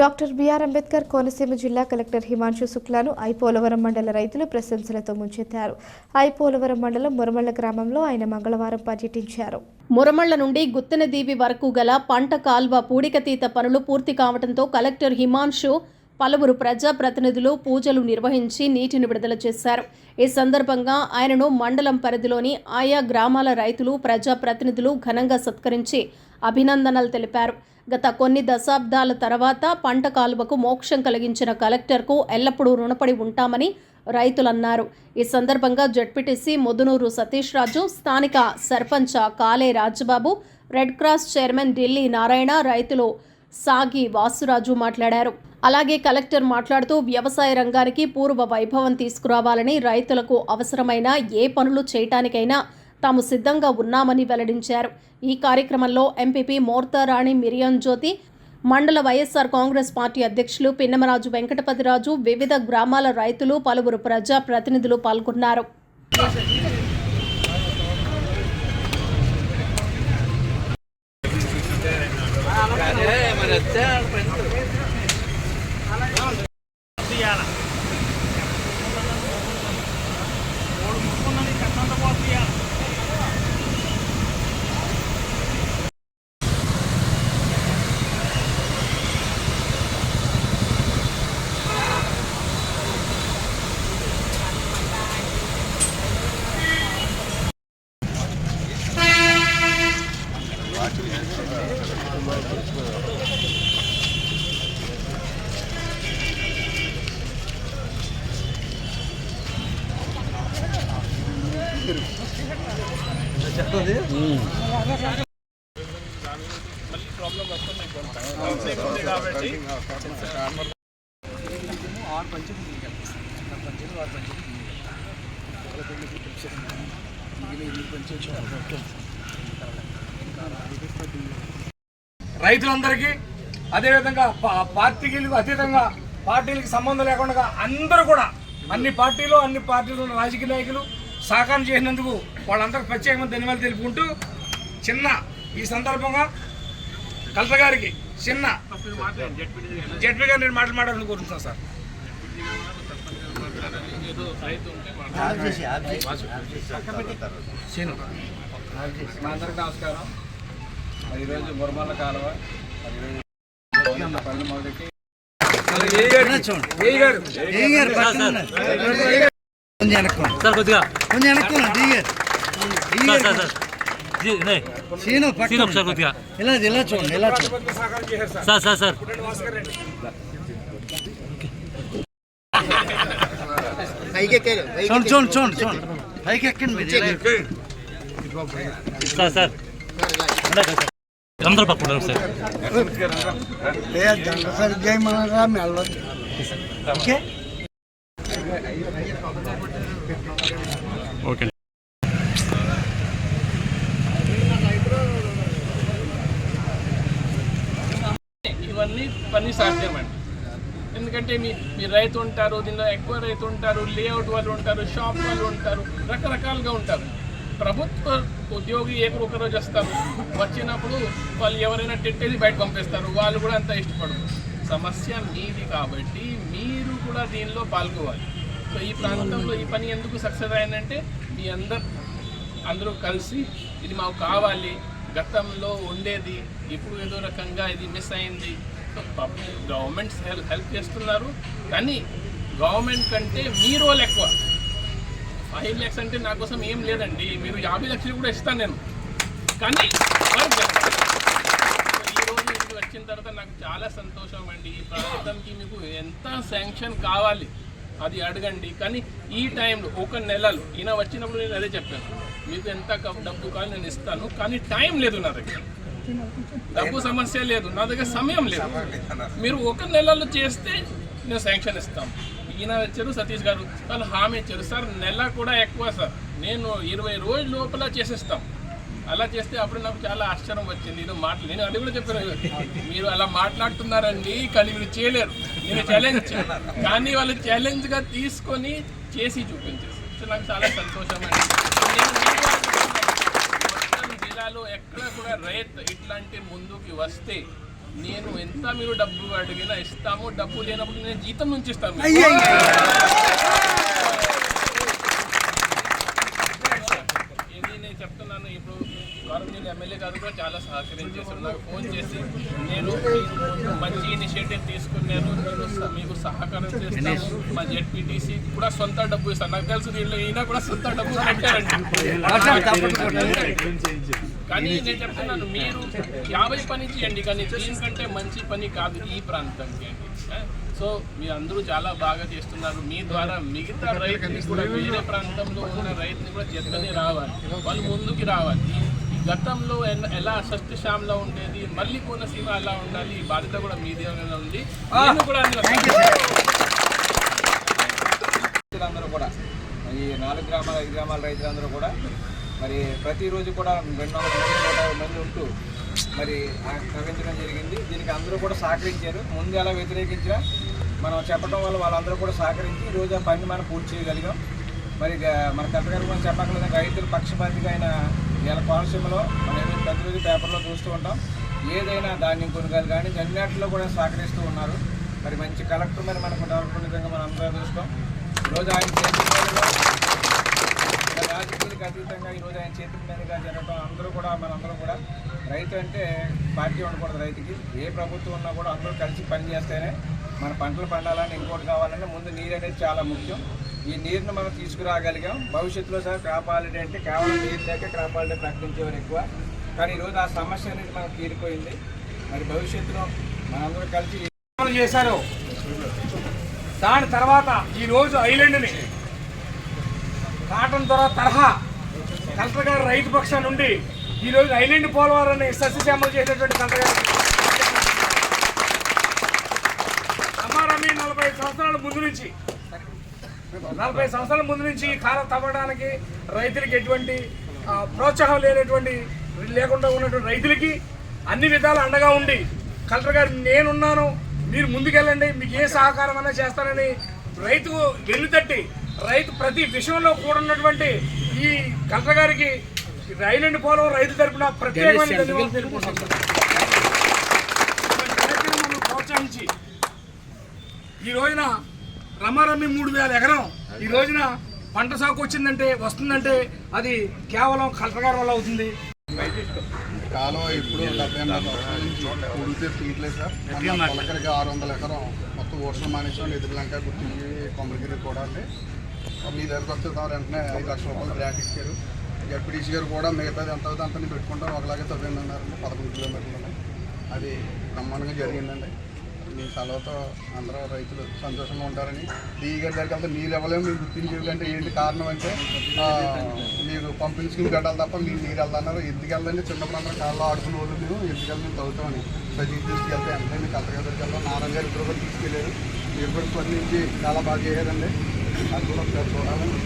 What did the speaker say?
Doctor BR Ambedkar Konaseema జిల్లా collector Himanshu శుక్లాను I. Polavaram మండల రైతులు ప్రశంసలతో ముంచెత్తారు. ఐపోలవరం మండలం మురమళ్ళ గ్రామంలో ఆయన మంగళవారం పర్యటించారు. మురమళ్ళ నుండి గుత్తెనదీవి వరకు గల పంట కాల్వ పూడికతీత పనులు పూర్తి కావడంతో కలెక్టర్ హిమాంశు పలువురు ప్రజాప్రతినిధులు పూజలు నిర్వహించి నీటిని విడుదల చేశారు. ఈ సందర్భంగా ఆయనను మండలం పరిధిలోని ఆయా గ్రామాల రైతులు ప్రజాప్రతినిధులు ఘనంగా సత్కరించి అభినందనలు తెలిపారు. గత కొన్ని దశాబ్దాల తర్వాత పంట కాలువకు మోక్షం కలిగించిన కలెక్టర్కు ఎల్లప్పుడూ రుణపడి ఉంటామని రైతులన్నారు. ఈ సందర్భంగా జడ్పీటీసీ ముదునూరు సతీష్ రాజు స్థానిక sarpanch Kale Rajababu red cross chairman Dilli Narayana రైతులు సాగి వాసురాజు మాట్లాడారు. అలాగే కలెక్టర్ మాట్లాడుతూ వ్యవసాయ రంగానికి పూర్వ వైభవం తీసుకురావాలని రైతులకు అవసరమైన ఏ పనులు చేయటానికైనా తాము సిద్ధంగా ఉన్నామని వెల్లడించారు ఈ కార్యక్రమంలో ఎంపీపీ మోర్తారాణి మిరియం జ్యోతి మండల వైఎస్ఆర్ కాంగ్రెస్ పార్టీ అధ్యక్షులు పిన్నమరాజు వెంకటపతిరాజు వివిధ గ్రామాల రైతులు పలువురు ప్రజా ప్రతినిధులు పాల్గొన్నారు Yeah. రైతులందరికీ అదేవిధంగా పార్టీకి అతీతంగా పార్టీలకు సంబంధం లేకుండా అందరూ కూడా అన్ని పార్టీలు అన్ని పార్టీలు ఉన్న రాజకీయ నాయకులు సహకారం చేసినందుకు వాళ్ళందరికీ ప్రత్యేకమైన ధన్యవాదాలు తెలుపుకుంటూ చిన్న ఈ సందర్భంగా కలెక్టర్ గారికి చిన్న జడ్పీ గారు నేను మాటలు మాట్లాడాలని కోరుతున్నాను సార్. అందరికీ నమస్కారం ఈరోజు మురమల్ల కాలువ ఈరోజు కొంచెం వెనక్కోండి సార్ కొద్దిగా కొంచెం వెనక్కోండి దిగారు సార్ సార్ సార్ జీ, నే. సీను సీన్ పక్కన ఒకసారి కొద్దిగా ఇలా ఇలా చూడండి ఇలా చూడండి ప్రభుత్వ సహకారం చేశారు సార్ సార్ సార్ సార్ రెండు భాస్కర్ రెడ్డి చూడండి చూడండి చూడండి చూడండి పైకి ఎక్కండి మీరు ఇలా ఎక్కండి. సార్ సార్ ఇందాక సార్ అందరూ పక్కన సార్ ఏ దండ సరిగ్గా ఏమనరా మెల్లొద్దు. Okay okay. ఇవన్నీ పని సాధ్యమండి. ఎందుకంటే మీ మీ రైతు ఉంటారు దీనిలో ఎక్కువ రైతు ఉంటారు లేఅవుట్ వాళ్ళు ఉంటారు షాప్ వాళ్ళు ఉంటారు రకరకాలుగా ఉంటారు. ప్రభుత్వ ఉద్యోగి ఏ ఒక రోజు వస్తారు వచ్చినప్పుడు వాళ్ళు ఎవరైనా తిట్టేది బయట పంపిస్తారు వాళ్ళు కూడా అంత ఇష్టపడరు. సమస్య మీది కాబట్టి మీరు కూడా దీనిలో పాల్గొవాలి. సో ఈ ప్రాంతంలో ఈ పని ఎందుకు సక్సెస్ అయిందంటే మీ అందరు అందరూ కలిసి ఇది మాకు కావాలి గతంలో ఉండేది ఇప్పుడు ఏదో రకంగా ఇది మిస్ అయింది. పబ్లిక్ గవర్నమెంట్స్ హెల్ప్ హెల్ప్ చేస్తున్నారు కానీ గవర్నమెంట్ కంటే మీ రోల్ ఎక్కువ. ఫైవ్ ల్యాక్స్ అంటే నా కోసం ఏం లేదండి మీరు యాభై లక్షలు కూడా ఇస్తాను నేను. కానీ వర్క్ చేస్తాను. వచ్చిన తర్వాత నాకు చాలా సంతోషం అండి. ఈ ప్రాంతంకి మీకు ఎంత శాంక్షన్ కావాలి? అది అడగండి. కానీ ఈ టైంలో ఒక నెలలు ఈయన వచ్చినప్పుడు నేను అదే చెప్పాను. మీకు ఎంత డబ్బు కావాలి నేను ఇస్తాను కానీ టైం లేదు నా దగ్గర. డబ్బు సమస్య లేదు నా దగ్గర సమయం లేదు. మీరు ఒక నెలలో చేస్తే నేను శాంక్షన్ ఇస్తాను ఈయన వచ్చారు సతీష్ గారు వాళ్ళు హామీ ఇచ్చారు. సార్ నెల కూడా ఎక్కువ సార్. నేను ఇరవై రోజుల లోపల చేసేస్తాం. అలా చేస్తే అప్పుడు నాకు చాలా ఆశ్చర్యం వచ్చింది. ఇది మాటలు నేను అది కూడా చెప్పాను. మీరు అలా మాట్లాడుతున్నారండి కానీ మీరు చేయలేరు. నేను ఛాలెంజ్ కానీ వాళ్ళు ఛాలెంజ్గా తీసుకొని చేసి చూపించారు. సో నాకు చాలా సంతోషం అండి. జిల్లాలో ఎక్కడ కూడా రైతు ఇట్లాంటి ముందుకి వస్తే నేను ఎంత మీరు డబ్బు అడిగినా ఇస్తాము డబ్బు లేనప్పుడు నేను జీతం నుంచి ఇస్తాను ఇది నేను చెప్తున్నాను ఇప్పుడు గవర్నమెంట్ ఎమ్మెల్యే గారు కూడా చాలా సహకరించేసారు నాకు ఫోన్ చేసి నేను మంచి ఇనిషియేటివ్ తీసుకున్నాను నేను మీకు సహకారం చేస్తాను మా జెడ్పీటీసీ కూడా సొంత డబ్బు ఇస్తాను నాకు తెలుసు దీనిలో ఈయన కూడా సొంత డబ్బు కానీ నేను చెప్తున్నాను మీరు యాభై పని చేయండి కానీ దీనికంటే మంచి పని కాదు ఈ ప్రాంతానికి అండి? సో మీరు అందరూ చాలా బాగా చేస్తున్నారు మీ ద్వారా మిగతా రైతుని కూడా వేరే ప్రాంతంలో ఉన్న రైతుని కూడా చెత్తని రావాలి వాళ్ళు ముందుకు రావాలి గతంలో ఎలా సత్యశ్యామలో ఉండేది మళ్ళీ కోనసీమ అలా ఉండాలి ఈ బాధ్యత కూడా మీదే ఉంది. నేను కూడా రైతులందరూ కూడా ఈ నాలుగు గ్రామాల ఐదు గ్రామాల రైతులందరూ కూడా మరి ప్రతిరోజు కూడా రెండు వందల మంది ఉంటూ మరి ప్రకటించడం జరిగింది. దీనికి అందరూ కూడా సహకరించారు. ముందు ఎలా వ్యతిరేకించినా మనం చెప్పడం వల్ల వాళ్ళందరూ కూడా సహకరించి ఈ రోజు ఆ పని మనం పూర్తి చేయగలిగాం. మరి మన కలెక్టర్ గారు మనం చెప్పగలిగిన రైతుల పక్షపాతిగా ఆయన ఇలా కోనసీమలో మనం ఏదో ప్రతిరోజు పేపర్లో చూస్తూ ఉంటాం. ఏదైనా ధాన్యం కొనుగోలు కానీ అన్నింటిలో కూడా సహకరిస్తూ ఉన్నారు. మరి మంచి కలెక్టర్ మరి మనకు డెవలప్మెంట్ విధంగా మనం అందరూ చూస్తాం. ఈరోజు ఆయన చేతి రాజకీయాలకు అతీతంగా ఈరోజు ఆయన చేతి మీదుగా జరగడం అందరూ కూడా మనందరం కూడా రైతు అంటే పార్టీ ఉండకూడదు రైతుకి. ఏ ప్రభుత్వం ఉన్నా కూడా అందరూ కలిసి పని చేస్తేనే మన పంటలు పండాలని ఇంకోటి కావాలంటే ముందు నీరు అనేది చాలా ముఖ్యం. ఈ నీరుని మనం తీసుకురాగలిగాం. భవిష్యత్తులో సార్ క్రాప్ హాలిడే అంటే కేవలం నీరు లేక క్రాప్ హాలిడే ప్రకటించేవారు ఎక్కువ. కానీ ఈరోజు ఆ సమస్య అనేది మనకు తీరిపోయింది. మరి భవిష్యత్తులో మనందరూ కలిసి చేశారు దాని తర్వాత ఈ రోజు ఐలాండ్ని కాటన్ ద్వారా తరహా కలెక్టర్ గారు రైతు పక్షం నుండి ఈ రోజు ఐలాండ్ పోలవరాన్ని సస్యశ్యామలు చేసినటువంటి కలెక్టర్ గారు అమ్మారమ్మి నలభై సంవత్సరాల ముందు నుంచి నలభై సంవత్సరాల ముందు నుంచి ఈ కాలం తవ్వడానికి రైతులకి ఎటువంటి ప్రోత్సాహం లేనటువంటి లేకుండా ఉన్నటువంటి రైతులకి అన్ని విధాలు అండగా ఉండి కలెక్టర్ గారు నేనున్నాను మీరు ముందుకెళ్ళండి మీకు ఏ సహకారం అన్నా చేస్తానని రైతు వెన్నుతట్టి రైతు ప్రతి విషయంలో కూడా ఉన్నటువంటి ఈ కలెక్టర్ గారికి రైలండి పోలవరం రైతు తరపున ప్రత్యేకమైన ధన్యవాదాలు ప్రోత్సహించి ఈ రోజున రమారమ్మి మూడు వేల ఎకరం. ఈ రోజున పంట సాగు వచ్చిందంటే వస్తుందంటే అది కేవలం కలెక్టర్ గారి వల్ల అవుతుంది. కాలం ఇప్పుడు డెబ్బై ఉడితే తీయట్లేదు సార్. పొలకరికి ఆరు వందల ఎకరం మొత్తం వర్షం మానేసాం. ఎదురులంక గుర్తించి కొమ్మలగిరి కూడా అండి. మీ దగ్గరకు వస్తే వెంటనే ఐదు లక్షల రూపాయలు గ్రాంట్ ఇచ్చారు. జడ్పీడీసీ గారు కూడా మిగతాది ఎంత అవుతుంది అంతా పెట్టుకుంటాం. ఒకలాగే తవ్విందన్నారండి పదకొండు కిలోమీటర్లు అది బ్రహ్మాండంగా జరిగిందండి. మీ సెలవుతో అందరూ రైతులు సంతోషంగా ఉంటారని. డీ గారి దగ్గరికి వెళ్తే నీళ్ళు ఇవ్వలేము మీరు గుర్తించేదంటే ఏంటి కారణం అంటే మీరు పంపిణీ స్కీమ్ కట్టాలి తప్ప మీరు నీరు వెళ్తున్నారు. ఎందుకు వెళ్ళండి చిన్నప్పుడు అందరూ కాళ్ళు ఆడుకునే వాళ్ళు మేము. ఎందుకు వెళ్ళి మేము తవ్వుతామని. సజీవ్ తీసుకెళ్తే వెంటనే మీకు కలెక్టర్ దగ్గరికి వెళ్తాం. నారాయణ గారు ఇప్పుడు కూడా తీసుకెళ్ళారు మీరు కూడా స్పందించి చాలా బాగా చేయారండి అది కూడా ఒకసారి చూడాలని